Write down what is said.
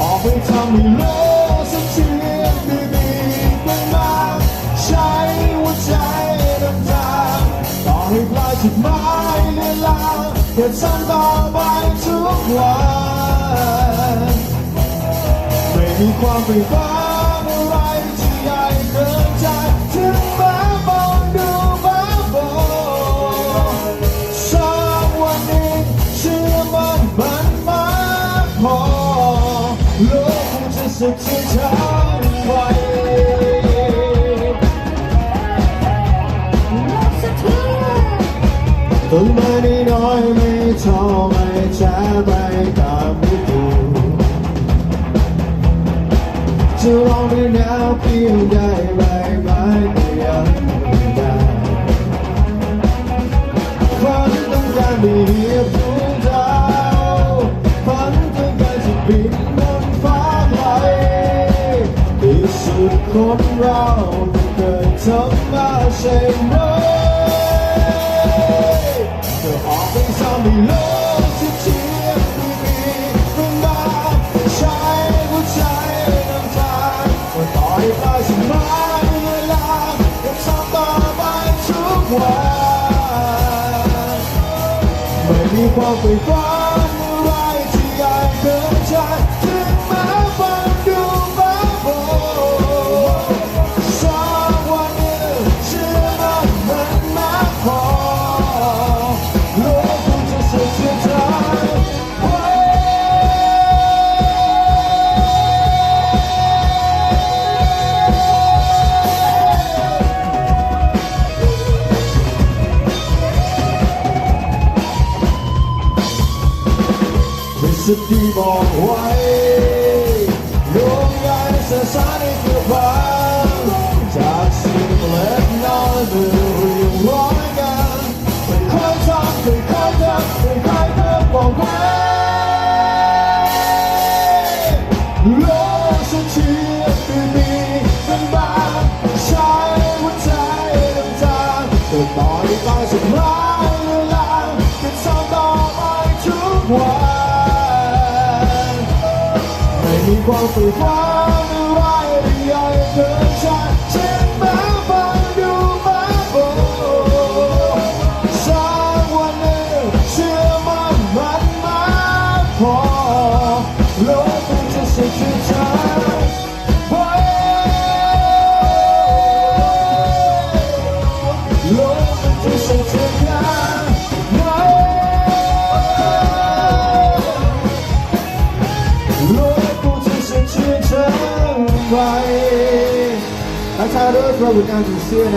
ออกไปทำให้โลกสักเชียงดีดีไปมาใช้หัวใจเดินทางต่อให้ปลายจุดหมายเลือนลางเดินซ้นต่อไปทุกวันไม่มีความใฝ่ฝัน สุขที่ทั้งไปต้นไม้น้อยไม่ท้อไม่แช้ไปตามฤดูจะลองด้วยแนวเพียงใดใบไม้ก็ยังไม่ได้ฝันต้องการไปเหียบดวงดาวฝันต้องการจะบิน คนเราต้องเกิดทำมาใช่ไหมเธอออกไปทำให้โลกที่เทียบดีดีเป็นมาใช้หัวใจนำทางว่าต่อให้ไปสมายเวลาก็ทำต่อไปทุกวันไม่มีความใฝ่ฝัน ทฤษฎีบอกไว้โยงใยสสารในเกือบพันจากสิ่งเล็กน้อยเมื่อเรียงร้อยกันไม่เคยทำไม่เคยทำไม่เคยเธอบอกไว้โลกฉันเชื่อไม่มีเป็นบางใช้หัวใจนำทางแต่ต่อให้ไปสุดท้ายเวลาก็ทำต่อไปทุกวัน ไม่มีค ไว้อาชาด้วยพระบุญการถึงเชื่อนะ